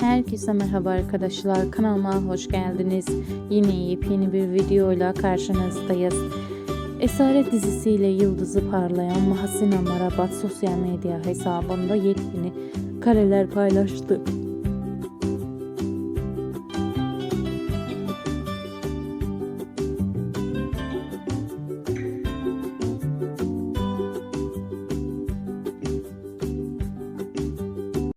Herkese merhaba arkadaşlar. Kanalıma hoş geldiniz. Yine yepyeni bir videoyla karşınızdayız. Esaret dizisiyle yıldızı parlayan Mahsin Amarabat sosyal medya hesabında yepyeni kareler paylaştı.